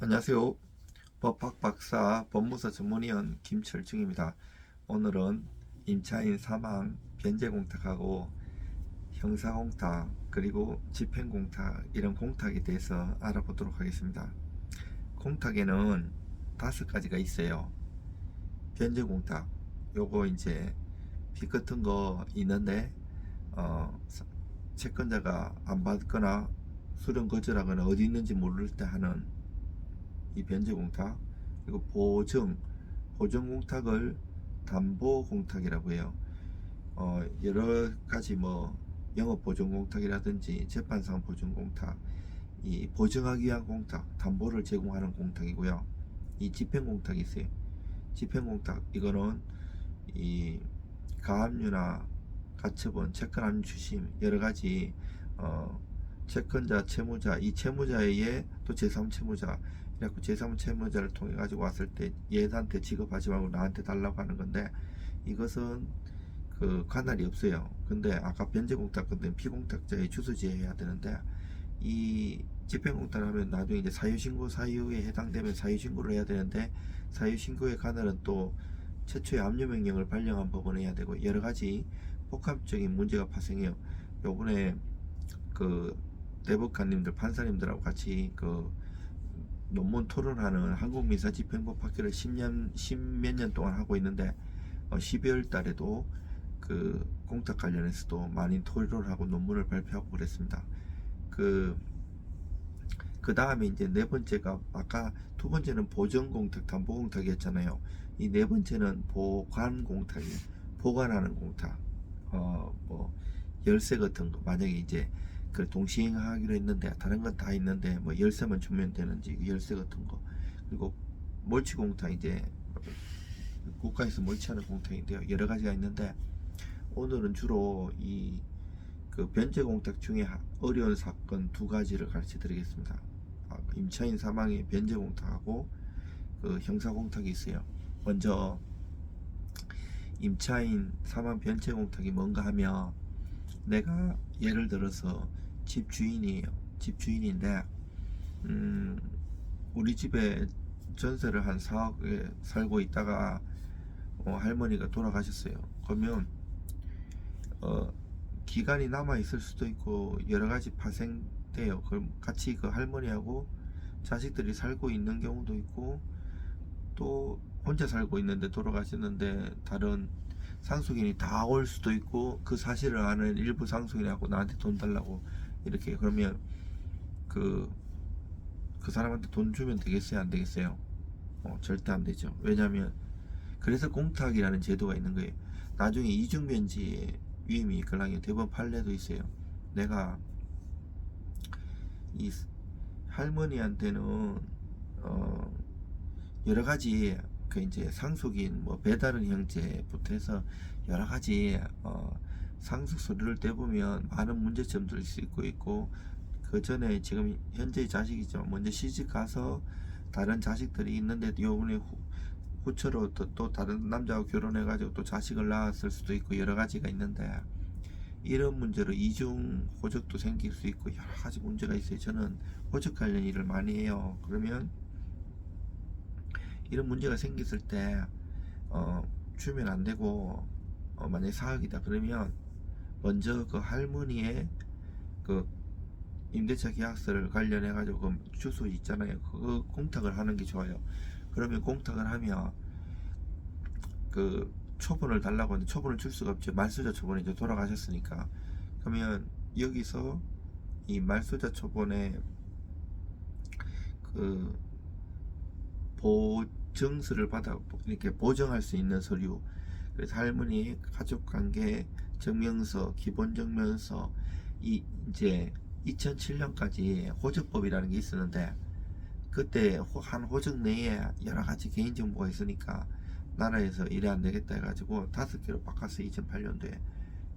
안녕하세요. 법학 박사 법무사 전문위원 김철중입니다. 오늘은 임차인 사망, 변제 공탁하고 형사 공탁 그리고 집행 공탁 이런 공탁에 대해서 알아보도록 하겠습니다. 공탁에는 다섯 가지가 있어요. 변제 공탁 요거 이제 빚 같은 거 있는데 어, 사- 채권자가 안 받거나 수령 거절하거나 어디 있는지 모를 때 하는 이 변제 공탁 그리고 보증 보증 공탁을 담보 공탁이라고 해요. 어, 여러 가지 뭐 영업 보증 공탁이라든지 재판상 보증 공탁 이 보증하기 위한 공탁 담보를 제공하는 공탁이고요. 이 집행 공탁이 있어요. 집행 공탁 이거는 이 가압류나 가처분, 채권 압류 추심 여러 가지 어, 채권자, 채무자, 이 채무자의 또 제3 채무자 그래갖고 제3 채무자를 통해 가지고 왔을 때 얘한테 지급하지 말고 나한테 달라고 하는 건데 이것은 그 관할이 없어요. 근데 아까 변제공탁 건데 피공탁자의 주소지에 해야 되는데 이 집행공탁하면 나중에 이제 사유신고 사유에 해당되면 사유신고를 해야 되는데 사유신고의 관할은 또 최초의 압류명령을 발령한 법원에 해야 되고 여러 가지 복합적인 문제가 발생해요. 요번에 그 대법관님들 판사님들하고 같이 그 논문 토론하는 한국민사집행법 학회를 10년, 10몇 년 동안 하고 있는데, 어, 12월 달에도 그 공탁 관련해서도 많이 토론을 하고 논문을 발표하고 그랬습니다. 그, 그 다음에 이제 네 번째가 아까 두 번째는 보정 공탁, 담보 공탁이었잖아요. 이 네 번째는 보관 공탁이에요. 보관하는 공탁. 어, 뭐, 열쇠 같은 거. 만약에 이제 그 동시행하기로 했는데 다른 건 다 있는데 뭐 열쇠만 주면 되는지 열쇠 같은 거. 그리고 몰치 공탁 이제 국가에서 몰치하는 공탁인데요. 여러 가지가 있는데 오늘은 주로 이 그 변제 공탁 중에 하- 어려운 사건 두 가지를 가르쳐 드리겠습니다. 아, 임차인 사망의 변제 공탁하고 그 형사 공탁이 있어요. 먼저 임차인 사망 변제 공탁이 뭔가 하면 내가 예를 들어서 집 주인이에요. 집 주인인데 음, 우리 집에 전세를 한 4억에 살고 있다가 어, 할머니가 돌아가셨어요. 그러면 어, 기간이 남아 있을 수도 있고 여러 가지 파생돼요. 그럼 같이 그 할머니하고 자식들이 살고 있는 경우도 있고 또 혼자 살고 있는데 돌아가셨는데 다른 상속인이 다 올 수도 있고 그 사실을 아는 일부 상속인하고 나한테 돈 달라고 이렇게 그러면 그, 그 사람한테 돈 주면 되겠어요? 안 되겠어요? 어, 절대 안 되죠. 왜냐면 그래서 공탁이라는 제도가 있는 거예요. 나중에 이중변제의 위임이 있걸랑요. 대법원 판례도 있어요. 내가 이 할머니한테는 어, 여러 가지 그 이제 상속인 뭐 배다른 형제부터 해서 여러 가지 어 상속 서류를 떼보면 많은 문제점들이 수 있고 그 전에 지금 현재 자식이죠 먼저 시집 가서 다른 자식들이 있는데 요번에 후, 후처로 또, 또 다른 남자하고 결혼해 가지고 또 자식을 낳았을 수도 있고 여러 가지가 있는데 이런 문제로 이중 호적도 생길 수 있고 여러 가지 문제가 있어요. 저는 호적 관련 일을 많이 해요. 그러면 이런 문제가 생겼을 때 어, 주면 안 되고 어, 만약에 사학이다 그러면 먼저 그 할머니의 그 임대차 계약서를 관련해 가지고 그 주소 있잖아요. 그거 공탁을 하는 게 좋아요. 그러면 공탁을 하면 그 초본을 달라고 하는데 초본을 줄 수가 없죠. 말소자 초본이 이제 돌아가셨으니까. 그러면 여기서 이 말소자 초본에 그 보 증서를 받아 이렇게 보정할 수 있는 서류. 그래서 할머니 가족관계 증명서 기본증명서 이 이제 2007년까지 호적법이라는 게 있었는데 그때 호- 한 호적 내에 여러 가지 개인정보가 있으니까 나라에서 이래 안 되겠다 해가지고 다섯 개로 바꿨어 2008년도에.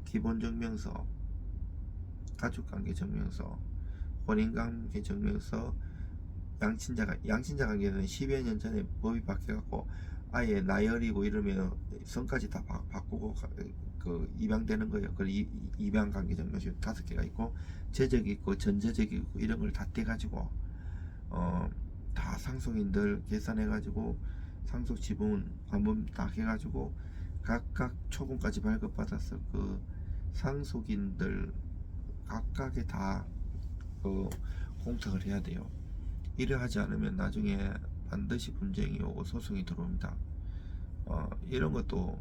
기본증명서 가족관계 증명서 혼인관계 증명서 양친자가 양친자 관계는 10여 년 전에 법이 바뀌어갖고 아예 나열이고 이러면 성까지 다 바, 바꾸고 가- 그 입양되는 거예요. 그 이- 입양 관계 증명서 다섯 개가 있고 제적이 있고 전제적이 있고 이런 걸 다 떼가지고 어 다 상속인들 계산해가지고 상속 지분 한번 딱 해가지고 각각 초분까지 발급받아서 그 상속인들 각각에 다 그 공탁을 해야 돼요. 이래 하지 않으면 나중에 반드시 분쟁이 오고 소송이 들어옵니다. 어, 이런 것도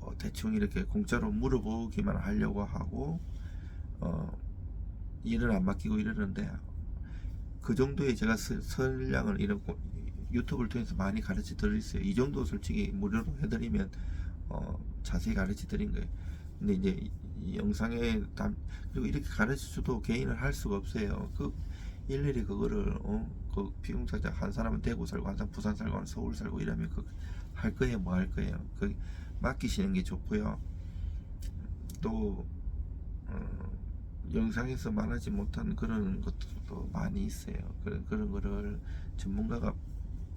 어, 대충 이렇게 공짜로 물어보기만 하려고 하고 어, 일을 안 맡기고 이러는데 그 정도의 제가 서- 선량을 이런 고- 유튜브를 통해서 많이 가르쳐 드렸어요. 이 정도 솔직히 무료로 해드리면 어, 자세히 가르쳐 드린 거예요. 근데 이제 영상에 담 그리고 이렇게 가르쳐줘도 개인을 할 수가 없어요. 그 일일이 그거를 어, 그 비공사자 한 사람은 대구 살고 한 사람 부산 살고 한 서울 살고 이러면 그 할 거예요, 뭐 할 거예요. 그 맡기시는 게 좋고요. 또 어, 영상에서 말하지 못한 그런 것들도 많이 있어요. 그런 그런 거를 전문가가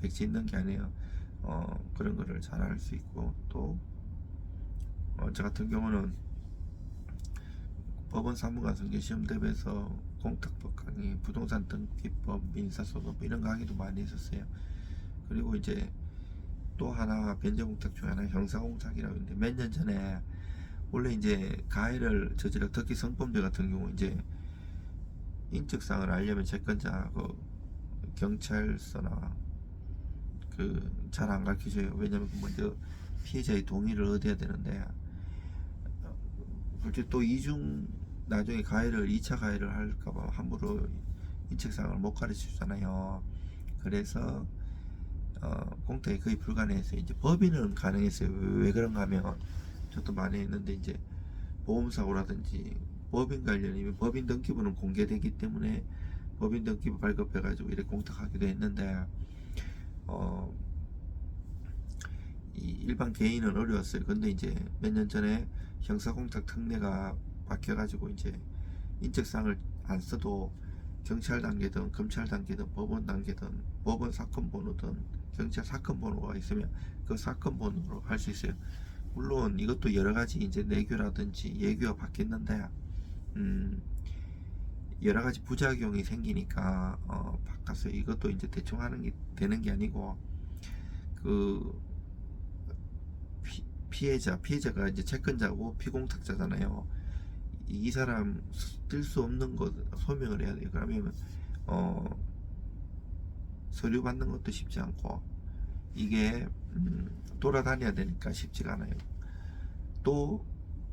백지 있는 게 아니에요. 어, 그런 거를 잘 알 수 있고 또 어, 저 같은 경우는 법원 사무관 선교 시험 대회에서 공탁법 강의, 부동산 등기법, 민사소송 이런 강의도 많이 했었어요. 그리고 이제 또 하나 변제공탁 중에 하나 형사공탁이라고 있는데 몇 년 전에 원래 이제 가해를 저지르 특히 성범죄 같은 경우 이제 인적사항을 알려면 채권자 그 경찰서나 그 잘 안 가르쳐줘요. 왜냐면 그 먼저 피해자의 동의를 얻어야 되는데 어, 솔직히 또 이중 나중에 가해를 2차 가해를 할까봐 함부로 인적사항을 못 가르쳐 주잖아요. 그래서 어, 공탁이 거의 불가능해서 이제 법인은 가능했어요. 왜, 왜 그런가 하면 저도 많이 했는데 이제 보험사고라든지 법인 관련이면 법인 등기부는 공개되기 때문에 법인 등기부 발급해가지고 이렇게 공탁하기도 했는데 어, 이 일반 개인은 어려웠어요. 근데 이제 몇 년 전에 형사공탁 특례가 바뀌어가지고 이제 인적사항을 안 써도 경찰 단계든 검찰 단계든 법원 단계든 법원 사건 번호든 경찰 사건 번호가 있으면 그 사건 번호로 할 수 있어요. 물론 이것도 여러 가지 이제 내규라든지 예규가 바뀌었는데 음 여러 가지 부작용이 생기니까 어 바꿔서 이것도 이제 대충 하는 게 되는 게 아니고 그 피, 피해자 피해자가 이제 채권자고 피공탁자잖아요. 이, 이 사람 뜰수 없는 것 소명을 해야 돼요. 그러면 어 서류 받는 것도 쉽지 않고 이게 음, 돌아다녀야 되니까 쉽지가 않아요. 또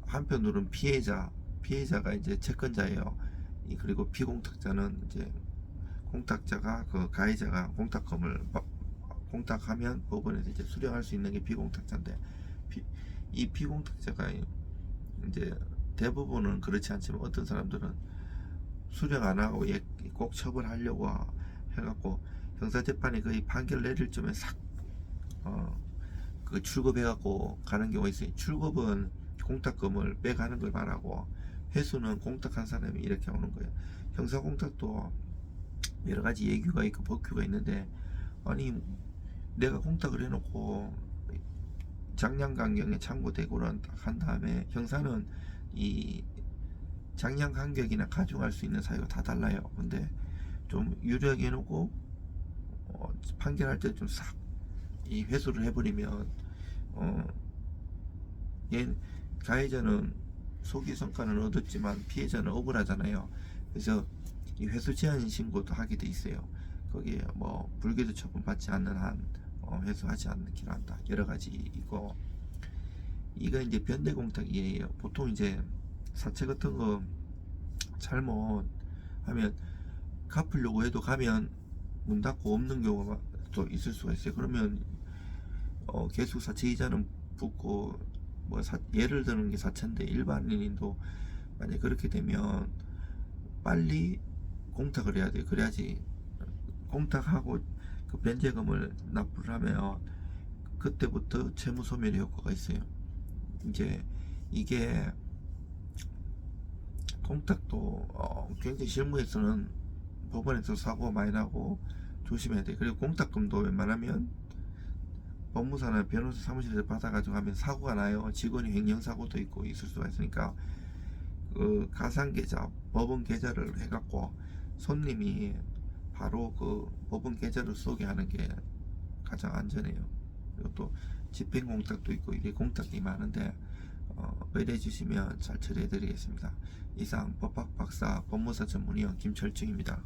한편으로는 피해자 피해자가 이제 채권자예요. 이 그리고 피공탁자는 이제 공탁자가 그 가해자가 공탁금을 바- 공탁하면 법원에서 이제 수령할 수 있는 게 피공탁자인데 피, 이 피공탁자가 이제 대부분은 그렇지 않지만 어떤 사람들은 수령 안 하고 얘꼭 처벌하려고 해갖고 형사재판이 거의 판결 내릴 쯤에 싹 어, 그 출급해갖고 가는 경우가 있어요. 출급은 공탁금을 빼가는 걸 말하고 회수는 공탁한 사람이 이렇게 오는 거예요. 형사 공탁도 여러 가지 예규가 있고 법규가 있는데 아니 내가 공탁을 해놓고 장량간경에 창고대고를 딱한 다음에 형사는 이 장량 간격이나 가중할 수 있는 사유가 다 달라요. 근데 좀 유리하게 해놓고 어, 판결할 때 좀 싹 이 회수를 해버리면 어, 얘 가해자는 소기 성과는 얻었지만 피해자는 억울하잖아요. 그래서 이 회수 제한 신고도 하게 돼 있어요. 거기에 뭐 불기소 처분 받지 않는 한 어, 회수하지 않기로 한다. 여러 가지 있고 이거 이제 변대 공탁이에요. 보통 이제 사채 같은 거 잘못 하면 갚으려고 해도 가면 문 닫고 없는 경우가 또 있을 수가 있어요. 그러면 어, 계속 사채 이자는 붙고 뭐 사, 예를 드는 게 사채인데 일반인도 만약 그렇게 되면 빨리 공탁을 해야 돼요. 그래야지 공탁하고 그 변제금을 납부를 하면 그때부터 채무 소멸의 효과가 있어요. 이제 이게 공탁도 어, 굉장히 실무에서는 법원에서 사고가 많이 나고 조심해야 돼. 그리고 공탁금도 웬만하면 법무사나 변호사 사무실에서 받아가지고 하면 사고가 나요. 직원이 횡령 사고도 있고 있을 수가 있으니까 그 가상 계좌, 법원 계좌를 해갖고 손님이 바로 그 법원 계좌를 쏘게 하는 게 가장 안전해요. 또 집행공탁도 있고 이게 공탁이 많은데 어, 의뢰해 주시면 잘 처리해 드리겠습니다. 이상 법학 박사 법무사 전문위원 김철중입니다.